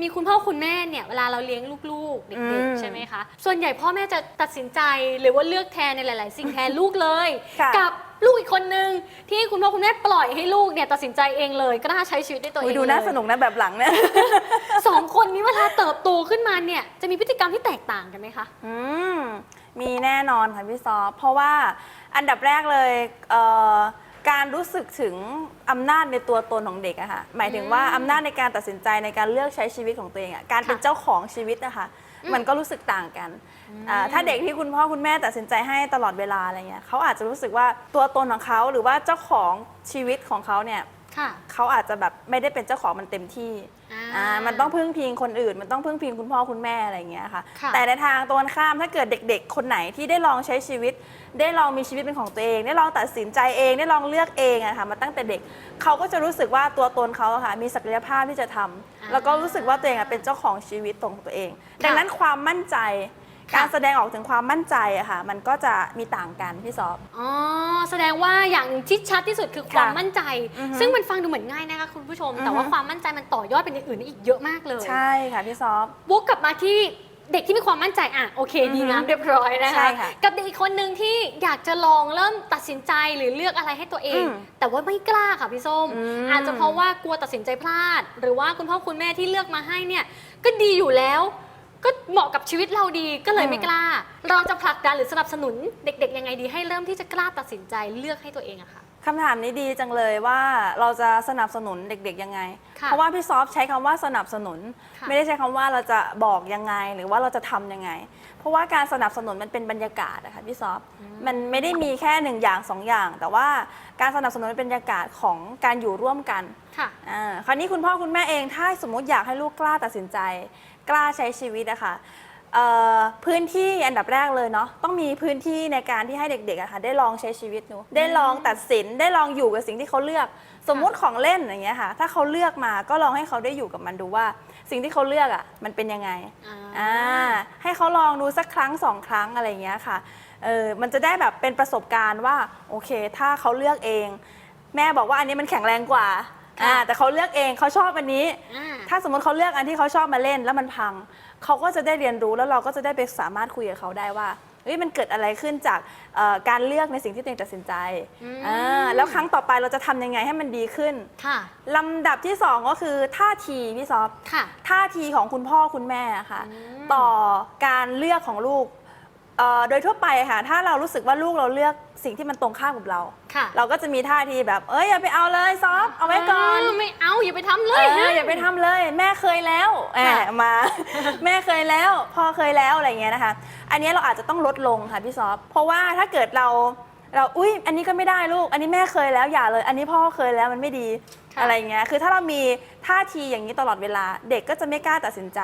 มีคุณพ่อคุณแม่เนี่ยเวลาเราเลี้ยงลูกๆอืเด็กมๆใช่ไหมคะ ส่วนใหญ่พ่อแม่จะตัดสินใจหรือว่าเลือกแทนในหลาย ๆ สิ่งแทนลูกเลย ค่ะ กับลูกอีกคนนึงที่คุณพ่อคุณแม่ปล่อยให้ลูกเนี่ยตัดสินใจเองเลยก็น่าใช้ชีวิตด้วยตัวเออุ๊ยงดูน่าเลยสนุกนะแบบหลังเนี่ย สองคนนี้เวลาเติบโตขึ้นมาเนี่ยจะมีพฤติกรรมที่แตกต่างกันไหมคะ อืมมีแน่นอนค่ะพี่ซอฟเพราะว่าอันดับแรกเลยเอ่อ การรู้สึกถึงอำนาจในตัวตนของเด็กอะค่ะหมายถึงว่าอืมอำนาจในการตัดสินใจในการเลือกใช้ชีวิตของตัวเองอะการเป็นค่ะเจ้าของชีวิตอะค่ะอืมมันก็รู้สึกต่างกันอ่าถ้าเด็กที่คุณพ่อคุณแม่ตัดสินใจให้ตลอดเวลาอะไรเงี้ยเขาอาจจะรู้สึกว่าตัวตนของเขาหรือว่าเจ้าของชีวิตของเขาเนี่ย ค่ะ เขาอาจจะแบบไม่ได้เป็นเจ้าของมันเต็มที่อ่ามันต้องพึ่งพิงคนอื่น มันต้องพึ่งพิงคุณพ่อคุณแม่อะไรอย่างเงี้ยค่ะ ค่ะแต่ในทางตรงกันข้ามถ้าเกิดเด็ก ๆ คนไหนที่ได้ลองใช้ชีวิต ได้ลองมีชีวิตเป็นของตัวเอง ได้ลองตัดสินใจเองได้ลองเลือกเองอะค่ะมาตั้งแต่เด็กเขาก็จะรู้สึกว่าตัวตนเขาอะค่ะมีศักยภาพที่จะทำแล้วก็รู้สึกว่าตัวเองอะเป็นเจ้าของชีวิตของตัวเอง ดังนั้นความมั่นใจ การแสดงออกถึงความมั่นใจอะค่ะ มันก็จะมีต่างกันพี่ซอฟ อ๋อแสดงว่าอย่างที่ชัดที่สุดคือความค่ะมั่นใจ อือฮึซึ่งมันฟังดูเหมือนง่ายนะคะคุณผู้ชมอือฮึแต่ว่าความมั่นใจมันต่อยอดเป็นอย่างอื่นได้อีกเยอะมากเลย ใช่ค่ะพี่ซอฟ วกกลับมาที่เด็กที่มีความมั่นใจอะโอเค ดีงามอือฮึเรียบร้อยนะใช่คะค่ะกับเด็กอีกคนหนึ่งที่อยากจะลองเริ่มตัดสินใจหรือเลือกอะไรให้ตัวเอง อืมแต่ว่าไม่กล้าค่ะพี่ส้ม อืม อาจจะเพราะว่ากลัวตัดสินใจพลาด หรือว่าคุณพ่อคุณแม่ที่เลือกมาให้เนี่ยก็ดีอยู่แล้ว ก็เหมาะกับชีวิตเราดีก็เลยไม่กล้า เราจะผลักดันหรือสนับสนุนเด็ก ๆ ยังไงดีให้เริ่มที่จะกล้าตัดสินใจเลือกให้ตัวเองอะค่ะ คำถามนี้ดีจังเลยว่าเราจะสนับสนุนเด็กๆยังไง ค่ะเพราะว่าพี่ซอฟใช้คำว่าสนับสนุน ค่ะไม่ได้ใช้คำว่าเราจะบอกยังไงหรือว่าเราจะทำยังไง เพราะว่าการสนับสนุนมันเป็นบรรยากาศอะค่ะพี่ซอฟมันไม่ได้มีแค่หนึ่งอย่างสองอย่าง แต่ว่าการสนับสนุนเป็นบรรยากาศของการอยู่ร่วมกันค่ะ อ่าคราวนี้คุณพ่อคุณแม่เองถ้าสมมติอยากให้ลูกกล้าตัดสินใจ กล้าใช้ชีวิตอะค่ะเอ่อพื้นที่อันดับแรกเลยเนาะต้องมีพื้นที่ในการที่ให้เด็กๆอะค่ะได้ลองใช้ชีวิตหนูได้ลองตัดสินได้ลองอยู่กับสิ่งที่เขาเลือก สมมุติของเล่นอย่างเงี้ยค่ะ ถ้าเขาเลือกมาก็ลองให้เขาได้อยู่กับมันดูว่า สิ่งที่เขาเลือกอะมันเป็นยังไงอ่าอ่าให้เขาลองดูสักครั้งสองครั้งอะไรอย่างเงี้ยค่ะเออมันจะได้แบบเป็นประสบการณ์ว่าโอเค ถ้าเขาเลือกเอง แม่บอกว่าอันนี้มันแข็งแรงกว่าค่ะ อ่าแต่เขาเลือกเองเขาชอบอันนี้ อ่า ถ้าสมมติเขาเลือกอันที่เขาชอบมาเล่นแล้วมันพัง เขาก็จะได้เรียนรู้แล้วเราก็จะได้ไปสามารถคุยกับเขาได้ว่าเฮ้ยมันเกิดอะไรขึ้นจากเอ่อการเลือกในสิ่งที่ตัวเองตัดสินใจอืม อ่าแล้วครั้งต่อไปเราจะทำยังไงให้มันดีขึ้นค่ะ ลำดับที่สองก็คือท่าทีพี่ซอฟ ค่ะ ท่าทีของคุณพ่อคุณแม่ค่ะอืมต่อการเลือกของลูกเอ่อโดยทั่วไปค่ะ ถ้าเรารู้สึกว่าลูกเราเลือกสิ่งที่มันตรงข้ามกับเรา ค่ะเราก็จะมีท่าทีแบบ เอ้ยอย่าไปเอาเลยซอฟเอาไว้ก่อนเไม่เอาอย่าไปทำเลเอยอนะอย่าไปทำเลย แม่เคยแล้วแหค่ะมมา แม่เคยแล้วพ่อเคยแล้วอะไรเงี้ยนะคะ อันนี้เราอาจจะต้องลดลงค่ะพี่ซอฟเพราะว่าถ้าเกิดเราเราอุ้ยอันนี้ก็ไม่ได้ลูก อันนี้แม่เคยแล้วอย่าเลย อันนี้พ่อเคยแล้วมันไม่ดีค่ะอะไรเงี้ยคือถ้าเรามีท่าทีอย่างนี้ตลอดเวลา เด็กก็จะไม่กล้าตัดสินใจ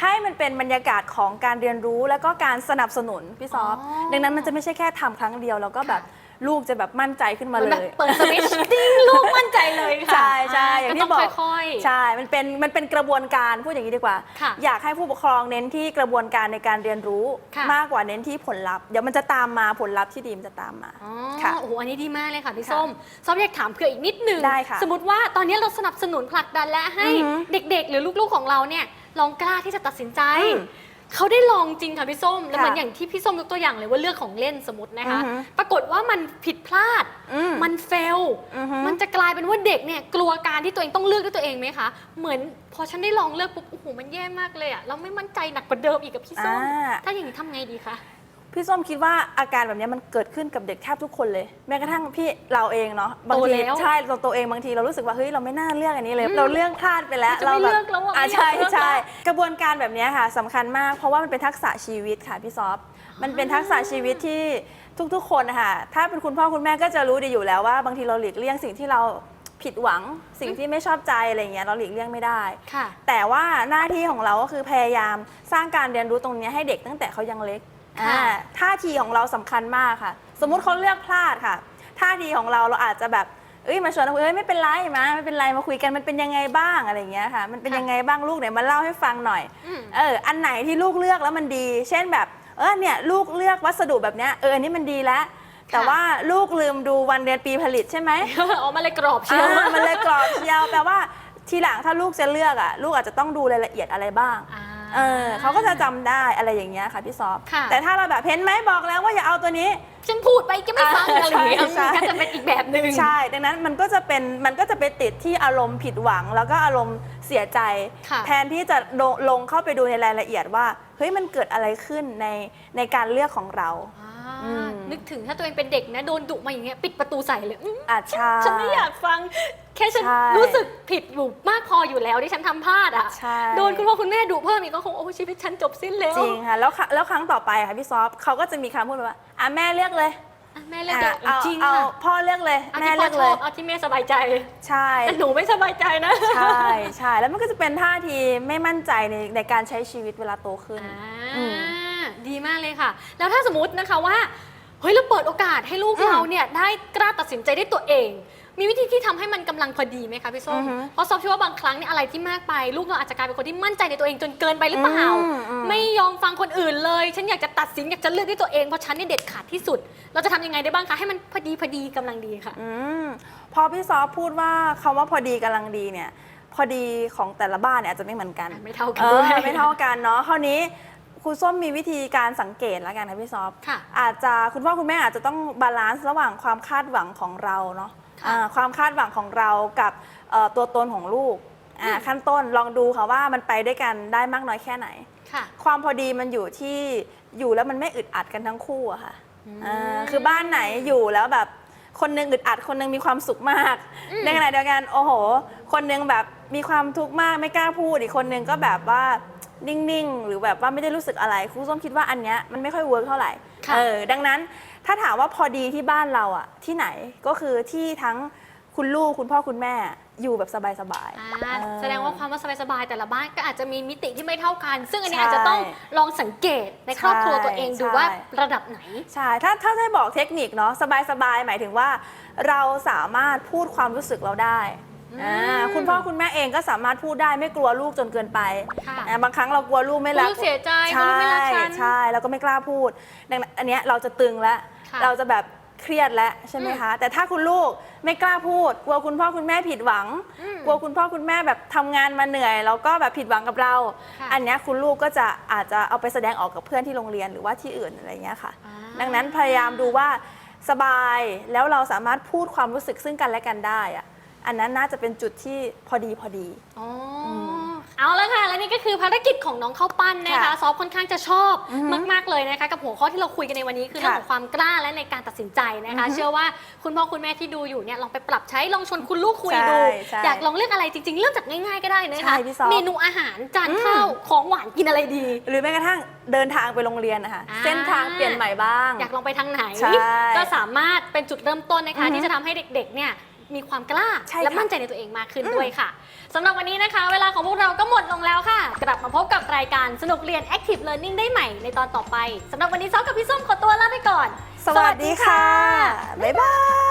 ให้มันเป็นบรรยากาศของการเรียนรู้แล้วก็การสนับสนุนพี่ซอฟอ๋อดังนั้นมันจะไม่ใช่แค่ทำครั้งเดียวแล้วก็แบบ ลูกจะแบบมั่นใจขึ้นมามันเลแบบย เปิดสวิตช์ติ้งลูกมั่นใจเลยค่ะใช่ใช่อย่างที่ต้บอกค่อยๆ ใช่ มันเป็นมันเป็นกระบวนการพูดอย่างนี้ดีกว่า ค่ะอยากให้ผู้ปกครองเน้นที่กระบวนการในการเรียนรู้ค่ะ มากกว่าเน้นที่ผลลัพธ์เดี๋ยวมันจะตามมาผลลัพธ์ที่ดีมันจะตามมา อ๋อค่ะโอ้โหอันนี้ดีมากเลยค่ะพี่ค่ะส้มส้มอยากถามเผื่ออีกนิดนึง ได้ค่ะสมมติว่าตอนนี้เราสนับสนุนผลักดันและให้อือหือเด็กๆ หรือลูกๆของเราเนี่ยลองกล้าที่จะตัดสินใจ อืม เขาได้ลองจริงค่ะพี่ส้ม แล้วค่ะเหมือนอย่างที่พี่ส้มยกตัวอย่างเลยว่าเลือกของเล่นสมมตินะคะ อือหือปรากฏว่ามันผิดพลาด อืมมันเฟล อือหือมันจะกลายเป็นว่าเด็กเนี่ยกลัวการที่ตัวเองต้องเลือกด้วยตัวเองไหมคะ เหมือนพอฉันได้ลองเลือกปุ๊บ โอ้โห มันแย่มากเลยอะเราไม่มั่นใจหนักกว่าเดิมอีกกับพี่ส้ม อ่า ถ้าอย่างนี้ทำไงดีคะ พี่ส้มคิดว่าอาการแบบนี้มันเกิดขึ้นกับเด็กแทบทุกคนเลย แม้กระทั่งพี่เราเองเนาะบางโตทีแล้วใช่เราตัวเองบางทีเรารู้สึกว่าเฮ้ยเราไม่น่าเลือกอันนี้เลยอืมเราเลือกพลาดไปแล้วจะไม่แบบเลือกแล้วอะอะไม่อยากใช่เลือกแล้วใช่กระบวนการแบบนี้ค่ะสำคัญมาก เพราะว่ามันเป็นทักษะชีวิตค่ะพี่ซอฟมันเป็นทักษะชีวิตที่ทุกๆ คนนะคะถ้าเป็นคุณพ่อคุณแม่ก็จะรู้ดีอยู่แล้วว่า บางทีเราหลีกเลี่ยงสิ่งที่เราผิดหวังสิ่งที่ไม่ชอบใจอะไรอย่างเงี้ยเราหลีกเลี่ยงไม่ได้ค่ะแต่ว่าหน้าที่ของเราก็คือพยายามสร้างการเรียนรู้ตรงนี้ให้เด็กตั้งแต่เขายังเล็กค่ะ อ่าท่าทีของเราสำคัญมากค่ะ สมมุติเขาเลือกพลาดค่ะ ท่าทีของเราเราอาจจะแบบเอ้ยมาชวนเขาคุยเอ้ยไม่เป็นไรมาไม่เป็นไรมาคุยกันมันเป็นยังไงบ้างอะไรอย่างเงี้ยค่ะ มันเป็นยังไงบ้างลูกเนี่ยมาเล่าให้ฟังหน่อยอืมเอออันไหนที่ลูกเลือกแล้วมันดี เช่นแบบเออเนี่ยลูกเลือกวัสดุแบบเนี้ยเอออันนี้มันดีแล้วแต่ค่ะว่าลูกลืมดูวันเดือนปีผลิตใช่ไหมออกมาเลยกรอบเชียวอ่ามันเลยกรอบเชียวแปลว่าทีหลังถ้าลูกจะเลือกอะลูกอาจจะต้องดูรายละเอียดอะไรบ้างอ่า เออเขาก็จะจำได้อะไรอย่างเงี้ยค่ะพี่ซอฟค่ะ แต่ถ้าเราแบบเห็นไหมบอกแล้วว่าอย่าเอาตัวนี้ ฉันพูดไปก็ไม่ฟังอ่าอะไรอย่างเงี้ยใช่ใช่ ก็จะเป็นอีกแบบหนึ่ง ใช่ ดังนั้นมันก็จะเป็นมันก็จะไปติดที่อารมณ์ผิดหวัง แล้วก็อารมณ์เสียใจ ค่ะ แทนที่จะลงลงเข้าไปดูในรายละเอียดว่าเฮ้ยมันเกิดอะไรขึ้นในในการเลือกของเรา อ่า อืม นึกถึงถ้าตัวเองเป็นเด็กนะโดนดุมาอย่างเงี้ยปิดประตูใส่เลยอื้ออะใช่ ฉันไม่อยากฟัง แค่ฉันใช่ รู้สึกผิดอยู่มากพออยู่แล้วที่ฉันทำพลาดอะ ใช่โดนคุณพ่อคุณแม่ดุเพิ่มอีกก็คงโอ้ชีวิตฉันจบสิ้นแล้วจริงค่ะแล้วครั้งแล้วครั้งต่อไปค่ะพี่ซอฟเขาก็จะมีคำพูดแบบว่าอะแม่เลือกเลยอะแม่เลือกเลยอะเอาจริงเอาอะพ่อเลือกเลย เอาแม่ที่พ่เลืออกชเลอยบเอาที่แม่สบายใจ ใช่ แต่หนูไม่สบายใจนะใช่ใช่แล้วมันก็จะเป็นท่าทีไม่มั่นใจในในการใช้ชีวิตเวลาโตขึ้น อ่าอืม ดีมากเลยค่ะ แล้วถ้าสมมตินะคะว่าเฮ้ยเราเปิดโอกาสให้ลูกอืมเราเนี่ยได้กล้าตัดสินใจได้ตัวเอง มีวิธีที่ทำให้มันกำลังพอดีไหมคะพี่ส้อืมอฮึเพราะซอฟเชื่อว่าบางครั้งเนี่ยอะไรที่มากไป ลูกเราอาจจะกลายเป็นคนที่มั่นใจในตัวเองจนเกินไปหรือเปล่า อืมอืม ไม่ยอมฟังคนอื่นเลย ฉันอยากจะตัดสินอยากจะเลือกด้วยตัวเองเพราะฉันเนี่ยเด็ดขาดที่สุด เราจะทำยังไงได้บ้างคะให้มันพอดีพอดีกำลังดีค่ะ อืมพอพี่ซอฟพูดว่าคำว่าพอดีกำลังดีเนี่ย พอดีของแต่ละบ้านเนี่ยอาจจะไม่เหมือนกันไม่เท่ากันเอด้อวยไม่เท่ากันเนาะคราวนี้ ครูส้มมีวิธีการสังเกตแล้วกันค่ะพี่ซอฟค่ะ อาจจะคุณพ่อคุณแม่อาจจะต้องบาลานซ์ระหว่างความคาดหวังของเราเนาะค่ะอ่าความคาดหวังของเรากับเอ่อตัวตนของลูกอ่าอืม ขั้นต้นลองดูค่ะว่ามันไปด้วยกันได้มากน้อยแค่ไหน ค่ะ ความพอดีมันอยู่ที่อยู่แล้วมันไม่อึดอัดกันทั้งคู่อะค่ะอืมอ่าคือบ้านไหนอยู่แล้วแบบคนหนึงอึดอัดคนหนึงมีความสุขมาก อืม ในขณะเดียวกันโอ้โห คนหนึงแบบมีความทุกข์มากไม่กล้าพูดอีกคนหนึงก็แบบว่า นิ่งๆ หรือแบบว่าไม่ได้รู้สึกอะไรครูส้มคิดว่าอันเนี้ยมันไม่ค่อยเวิร์กเท่าไหร่ค่ะเออดังนั้นถ้าถามว่าพอดีที่บ้านเราอะที่ไหนก็คือที่ทั้งคุณลูกคุณพ่อคุณแม่อยู่แบบสบายอ่าๆเออ แสดงว่าความว่าสบายๆแต่ละบ้านก็อาจจะมีมิติที่ไม่เท่ากัน ซึ่งอันนี้ใช่อาจจะต้องลองสังเกตในครอบครัวตัวเองดูใช่ว่าระดับไหน ใช่ถ้าถ้าได้บอกเทคนิคเนาะสบายๆ หมายถึงว่า เราสามารถพูดความรู้สึกเราได้ อืมอ่าคุณพ่อคุณแม่เองก็สามารถพูดได้ไม่กลัวลูกจนเกินไปค่ะอ่าบางครั้งเรากลัวลูกไม่รักลูกเสียใจใช่ลูกไม่รักฉันใช่แล้วก็ไม่กล้าพูดดังนั้นอันเนี้ยเราจะตึงแล้วค่ะเราจะแบบเครียดแล้วใช่ไหมคะ แต่ถ้าคุณลูกไม่กล้าพูด กลัวคุณพ่อคุณแม่ผิดหวัง อืมกลัวคุณพ่อคุณแม่แบบทำงานมาเหนื่อย แล้วก็แบบผิดหวังกับเรา ค่ะ อันเนี้ยคุณลูกก็จะอาจจะเอาไปแสดงออกกับเพื่อนที่โรงเรียนหรือว่าที่อื่นอะไรเงี้ยค่ะ อ่า ดังนั้นพยายามดูว่าสบายแล้วเราสามารถพูดความรู้สึกซึ่งกันและกันได้อะ อันนั้นน่าจะเป็นจุดที่พอดีพอดี อ๋ออเอาละค่ะ และนี่ก็คือภารกิจของน้องข้าวปั้นนะคะ ค่ะซอฟค่อนข้างจะชอบอือฮึมาก ๆ เลยนะคะ กับหัวข้อที่เราคุยกันในวันนี้คือเรื่องค่ะของความกล้าและในการตัดสินใจนะคะอือฮึเชื่อว่าคุณพ่อคุณแม่ที่ดูอยู่เนี่ยลองไปปรับใช้ลองชวนคุณลูกคุยใช่ดูใช่อยากลองเลือกอะไรจริง ๆ เริ่มจากง่าย ๆ ก็ได้นะใช่คะพี่ซอฟเมนูอาหารจานอืม ข้าวของหวานกินอะไรดี หรือแม้กระทั่งเดินทางไปโรงเรียนนะคะอ่า เส้นทางเปลี่ยนใหม่บ้าง อยากลองไปทางไหน ใช่ก็สามารถเป็นจุดเริ่มต้นนะคะ อือฮึที่จะทำให้เด็กๆเนี่ย มีความกล้า ใช่และค่ะมั่นใจในตัวเองมากขึ้นอืมด้วยค่ะสำหรับวันนี้นะคะ เวลาของพวกเราก็หมดลงแล้วค่ะ กลับมาพบกับรายการสนุกเรียน Active Learning ได้ใหม่ในตอนต่อไปสำหรับวันนี้ซ้อมกับพี่ส้มขอตัวลาไปก่อน สวัสดีค่ะ บ๊ายบาย